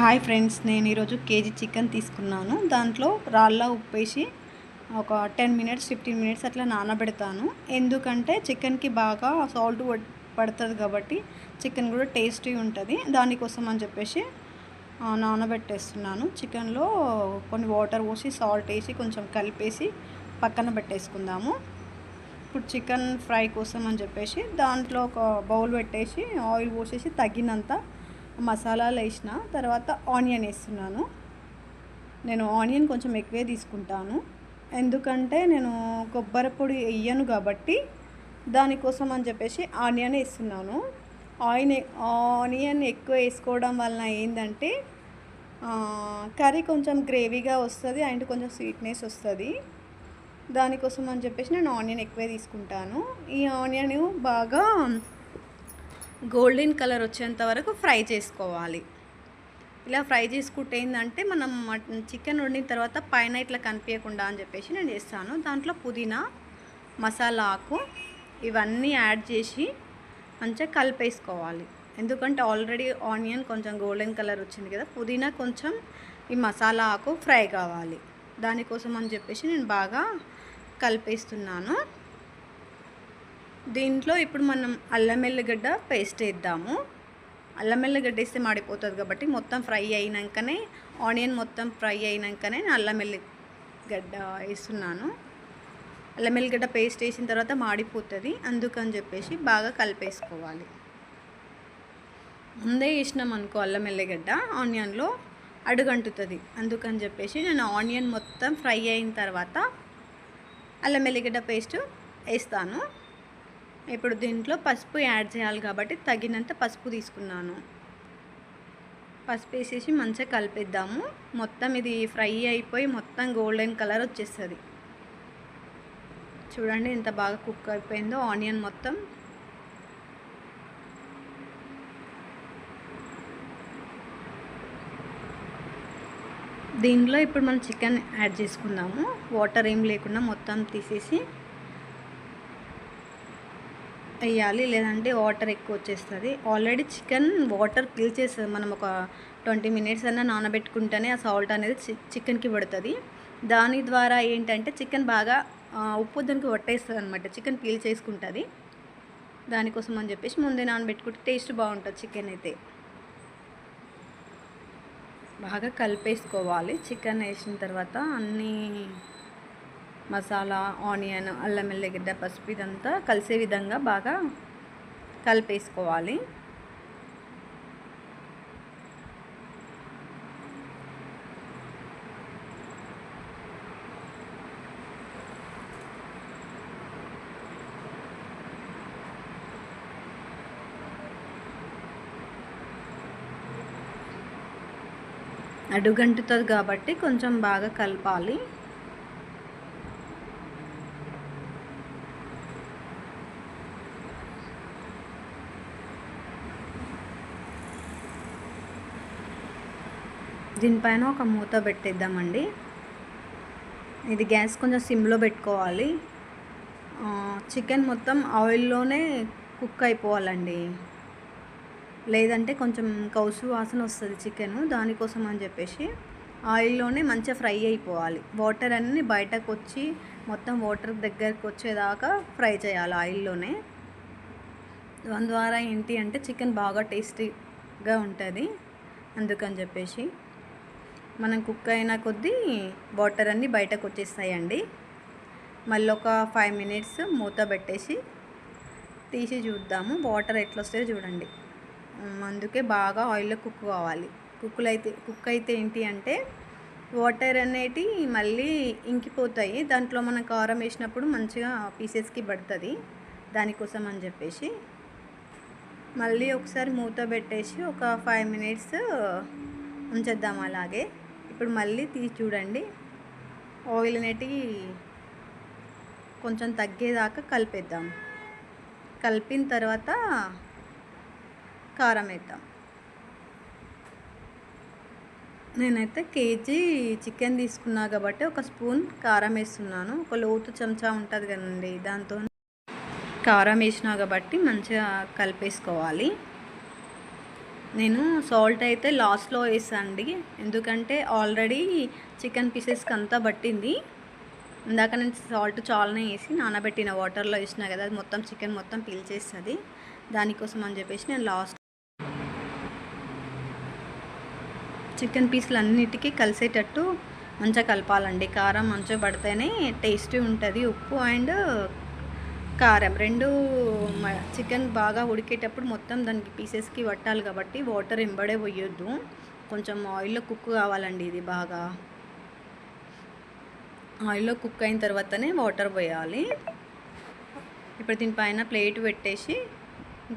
Hi friends నేను ఈరోజు KG chicken తీసుకున్నాను. దాంట్లో రాళ్ళ ఉప్పేసి ఒక టెన్ మినిట్స్ ఫిఫ్టీన్ మినిట్స్ అట్లా నానబెడతాను. ఎందుకంటే చికెన్కి బాగా సాల్ట్ పడుతుంది కాబట్టి చికెన్ కూడా టేస్టీ ఉంటుంది. దానికోసం అని చెప్పేసి నానబెట్టేస్తున్నాను. చికెన్లో కొన్ని వాటర్ పోసి సాల్ట్ వేసి కొంచెం కలిపేసి పక్కన పెట్టేసుకుందాము. ఇప్పుడు చికెన్ ఫ్రై కోసం అని చెప్పేసి దాంట్లో ఒక బౌల్ పెట్టేసి ఆయిల్ పోసేసి తగినంత మసాలాలు వేసిన తర్వాత ఆనియన్ వేస్తున్నాను. నేను ఆనియన్ కొంచెం ఎక్కువే తీసుకుంటాను. ఎందుకంటే నేను కొబ్బరి పొడి వేయను కాబట్టి దానికోసం అని చెప్పేసి ఆనియన్ వేస్తున్నాను. ఆయిన్ ఆనియన్ ఎక్కువ వేసుకోవడం వలన ఏంటంటే కర్రీ కొంచెం గ్రేవీగా వస్తుంది అండ్ కొంచెం స్వీట్నెస్ వస్తుంది. దానికోసం అని చెప్పేసి నేను ఆనియన్ ఎక్కువే తీసుకుంటాను. ఈ ఆనియన్ బాగా గోల్డెన్ కలర్ వచ్చేంత వరకు ఫ్రై చేసుకోవాలి. ఇలా ఫ్రై చేసుకుంటే ఏంటంటే మనం చికెన్ వండిన తర్వాత పైన ఇట్లా కనిపించకుండా అని చెప్పేసి నేను చేస్తాను. దాంట్లో పుదీనా మసాలా ఆకు ఇవన్నీ యాడ్ చేసి మంచిగా కలిపేసుకోవాలి. ఎందుకంటే ఆల్రెడీ ఆనియన్ కొంచెం గోల్డెన్ కలర్ వచ్చింది కదా పుదీనా కొంచెం ఈ మసాలా ఆకు ఫ్రై కావాలి. దానికోసం అని చెప్పేసి నేను బాగా కలిపేస్తున్నాను. దీంట్లో ఇప్పుడు మనం అల్లం ఎల్లిగడ్డ పేస్ట్ వేద్దాము. అల్లం ఎల్లిగడ్డ వేస్తే మాడిపోతుంది కాబట్టి మొత్తం ఫ్రై అయినాకనే ఆనియన్ మొత్తం ఫ్రై అయినాకనే నేను అల్లం ఎల్లిగడ్డ వేస్తున్నాను. అల్లం ఎల్లిగడ్డ పేస్ట్ వేసిన తర్వాత మాడిపోతుంది. అందుకని చెప్పేసి బాగా కలిపేసుకోవాలి. ముందే వేసినాం అనుకో అల్లం ఎల్లిగడ్డ ఆనియన్లో అడుగంటుతుంది. అందుకని చెప్పేసి నేను ఆనియన్ మొత్తం ఫ్రై అయిన తర్వాత అల్లం ఎల్లిగడ్డ పేస్ట్ వేస్తాను. ఇప్పుడు దీంట్లో పసుపు యాడ్ చేయాలి కాబట్టి తగినంత పసుపు తీసుకున్నాను. పసుపు వేసేసి మంచిగా కలిపేద్దాము. మొత్తం ఇది ఫ్రై అయిపోయి మొత్తం గోల్డెన్ కలర్ వచ్చేస్తుంది. చూడండి ఎంత బాగా కుక్ అయిపోయిందో ఆనియన్ మొత్తం. దీనిలో ఇప్పుడు మనం చికెన్ యాడ్ చేసుకుందాము. వాటర్ ఏం లేకుండా మొత్తం తీసేసి వేయాలి లేదంటే వాటర్ ఎక్కువ వచ్చేస్తుంది. ఆల్రెడీ చికెన్ వాటర్ కిల్ చేస్తుంది. మనం ఒక ట్వంటీ మినిట్స్ అన్నా నానబెట్టుకుంటేనే ఆ సాల్ట్ అనేది చి చికెన్కి పడుతుంది. దాని ద్వారా ఏంటంటే చికెన్ బాగా ఉప్పు దానికి పట్టేస్తుంది అనమాట చికెన్ పీల్ చేసుకుంటుంది. దానికోసం అని చెప్పేసి ముందే నానబెట్టుకుంటే టేస్ట్ బాగుంటుంది చికెన్ అయితే. బాగా కలిపేసుకోవాలి. చికెన్ వేసిన తర్వాత అన్నీ మసాలా ఆనియన్ అల్లం ఎల్లిగడ్డ పసుపు ఇదంతా కలిసే విధంగా బాగా కలిపేసుకోవాలి. అడుగంటుతుంది కాబట్టి కొంచెం బాగా కలపాలి. దీనిపైన ఒక మూత పెట్టేద్దామండి. ఇది గ్యాస్ కొంచెం సిమ్లో పెట్టుకోవాలి. చికెన్ మొత్తం ఆయిల్లోనే కుక్ అయిపోవాలండి. లేదంటే కొంచెం కౌసు వాసన వస్తుంది చికెన్ దానికోసం అని చెప్పేసి ఆయిల్లోనే మంచిగా ఫ్రై అయిపోవాలి. వాటర్ అన్నీ బయటకు వచ్చి మొత్తం వాటర్ దగ్గరకు వచ్చేదాకా ఫ్రై చేయాలి ఆయిల్లోనే. దాని ద్వారా ఏంటి అంటే చికెన్ బాగా టేస్టీగా ఉంటుంది. అందుకని చెప్పేసి మనం కుక్ అయిన కొద్దీ వాటర్ అన్నీ బయటకు వచ్చేస్తాయండి. మళ్ళీ ఒక ఫైవ్ మినిట్స్ మూత పెట్టేసి తీసి చూద్దాము. వాటర్ ఎట్లా వస్తాయో చూడండి అందుకే బాగా ఆయిల్లో కుక్ కావాలి. కుక్కులు అయితే కుక్ అయితే ఏంటి అంటే వాటర్ అనేటి మళ్ళీ ఇంకిపోతాయి. దాంట్లో మనం కారం వేసినప్పుడు మంచిగా పీసెస్కి పడుతుంది. దానికోసం అని చెప్పేసి మళ్ళీ ఒకసారి మూత పెట్టేసి ఒక ఫైవ్ మినిట్స్ ఉంచేద్దాం అలాగే. ఇప్పుడు మళ్ళీ తీసి చూడండి. ఆయిల్ అనేటివి కొంచెం తగ్గేదాకా కలిపేద్దాం. కలిపిన తర్వాత కారం వేద్దాం. నేనైతే కేజీ చికెన్ తీసుకున్నా కాబట్టి ఒక స్పూన్ కారం వేస్తున్నాను. ఒక లోతు చెంచా ఉంటుంది కదండి దాంతో. కారం వేసినా కాబట్టి మంచిగా కలిపేసుకోవాలి. నేను సాల్ట్ అయితే లాస్ట్లో వేసానండి. ఎందుకంటే ఆల్రెడీ చికెన్ పీసెస్కి అంతా పట్టింది. ఇందాక నేను సాల్ట్ చాలానే వేసి నానబెట్టిన వాటర్లో వేసిన కదా అది మొత్తం చికెన్ మొత్తం పీల్చేస్తుంది. దానికోసం అని చెప్పేసి నేను లాస్ట్ చికెన్ పీసులు అన్నిటికీ కలిసేటట్టు మంచిగా కలపాలండి. కారం మంచిగా పడితేనే టేస్టీ ఉంటుంది. ఉప్పు అండ్ కారం. రెండు చికెన్ బాగా ఉడికేటప్పుడు మొత్తం దానికి పీసెస్కి పట్టాలి కాబట్టి వాటర్ ఎంబడే పోయొద్దు. కొంచెం ఆయిల్లో కుక్ కావాలండి ఇది బాగా. ఆయిల్లో కుక్ అయిన తర్వాతనే వాటర్ పోయాలి. ఇప్పుడు దీనిపైన ప్లేట్ పెట్టేసి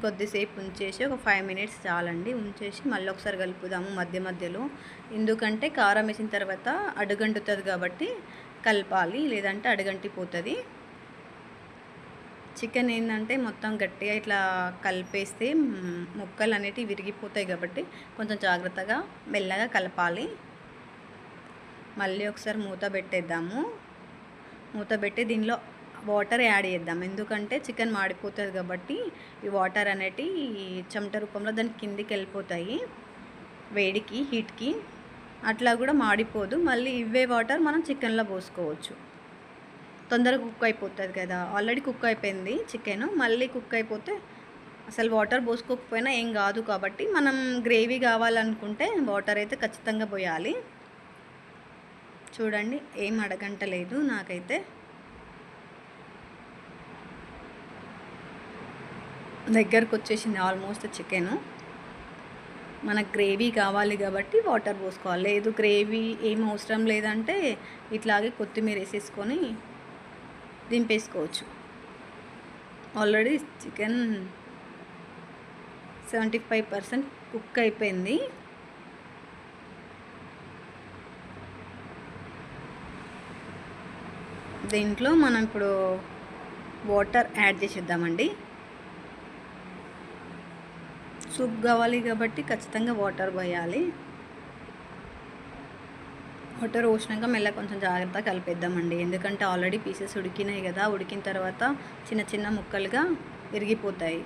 కొద్దిసేపు ఉంచేసి ఒక ఫైవ్ మినిట్స్ చాలండి. ఉంచేసి మళ్ళీ ఒకసారి కలుపుదాము మధ్య మధ్యలో. ఎందుకంటే కారం వేసిన తర్వాత అడుగంటుతుంది కాబట్టి కలపాలి. లేదంటే అడుగంటిపోతుంది. చికెన్ ఏంటంటే మొత్తం గట్టిగా ఇట్లా కలిపేస్తే ముక్కలు అనేటివి విరిగిపోతాయి కాబట్టి కొంచెం జాగ్రత్తగా మెల్లగా కలపాలి. మళ్ళీ ఒకసారి మూత పెట్టేద్దాము. మూత పెట్టి దీనిలో వాటర్ యాడ్ చేద్దాం. ఎందుకంటే చికెన్ మాడిపోతుంది కాబట్టి ఈ వాటర్ అనేటి చెమట రూపంలో దాని కిందికి వెళ్ళిపోతాయి. వేడికి హీట్కి అట్లా కూడా మాడిపోదు. మళ్ళీ ఇవే వాటర్ మనం చికెన్లో పోసుకోవచ్చు. తొందరగా కుక్ అయిపోతుంది కదా. ఆల్రెడీ కుక్ అయిపోయింది చికెన్ మళ్ళీ కుక్ అయిపోతే అసలు వాటర్ పోసుకోకపోయినా ఏం కాదు కాబట్టి మనం గ్రేవీ కావాలనుకుంటే వాటర్ అయితే ఖచ్చితంగా పోయాలి. చూడండి ఏం అడగంటలేదు నాకైతే. దగ్గరకు వచ్చేసింది ఆల్మోస్ట్ చికెన్ మనకు గ్రేవీ కావాలి కాబట్టి వాటర్ పోసుకోవాలి. లేదు గ్రేవీ ఏం అవసరం లేదంటే ఇట్లాగే కొత్తిమీర వేసేసుకొని దింపేసుకోవచ్చు. Already chicken seventy five percent cook అయిపోయింది. దీంట్లో మనం ఇప్పుడు వాటర్ యాడ్ చేసేద్దామండి. సూప్ కావాలి కాబట్టి ఖచ్చితంగా వాటర్ పోయాలి. వాటర్ పోసినాక మెల్ల కొంచెం జాగ్రత్తగా కలిపేద్దామండి. ఎందుకంటే ఆల్రెడీ పీసెస్ ఉడికినాయి కదా ఉడికిన తర్వాత చిన్న చిన్న ముక్కలుగా విరిగిపోతాయి.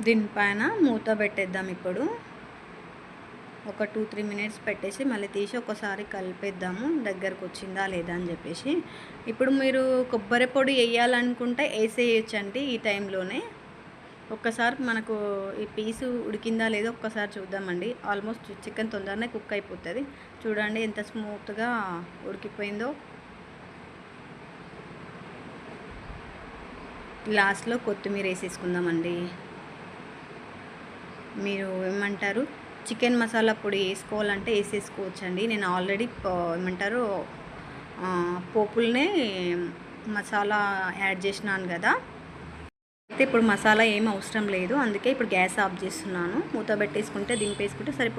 దీనిపైన మూత పెట్టేద్దాం ఇప్పుడు. ఒక టూ త్రీ మినిట్స్ పెట్టేసి మళ్ళీ తీసి ఒకసారి కలిపేద్దాము. దగ్గరకు వచ్చిందా లేదా అని చెప్పేసి. ఇప్పుడు మీరు కొబ్బరి పొడి వేయాలనుకుంటే వేసేయచ్చండి ఈ టైంలోనే. ఒక్కసారి మనకు ఈ పీసు ఉడికిందా లేదో ఒక్కసారి చూద్దామండి. ఆల్మోస్ట్ చికెన్ తొందరనే కుక్ అయిపోతుంది. చూడండి ఎంత స్మూత్గా ఉడికిపోయిందో. లాస్ట్లో కొత్తిమీర వేసేసుకుందామండి. మీరు ఏమంటారు? చికెన్ మసాలా పొడి వేసుకోవాలంటే వేసేసుకోవచ్చండి. నేను ఆల్రెడీ ఏమంటారు? పోపుల్నే మసాలా యాడ్ చేసినాను కదా. ఇప్పుడు మసాలా ఏం అవసరం లేదు. అందుకే ఇప్పుడు గ్యాస్ ఆఫ్ చేస్తున్నాను. మూత పెట్టేసుకుంటే దింపేసుకుంటే సరిపో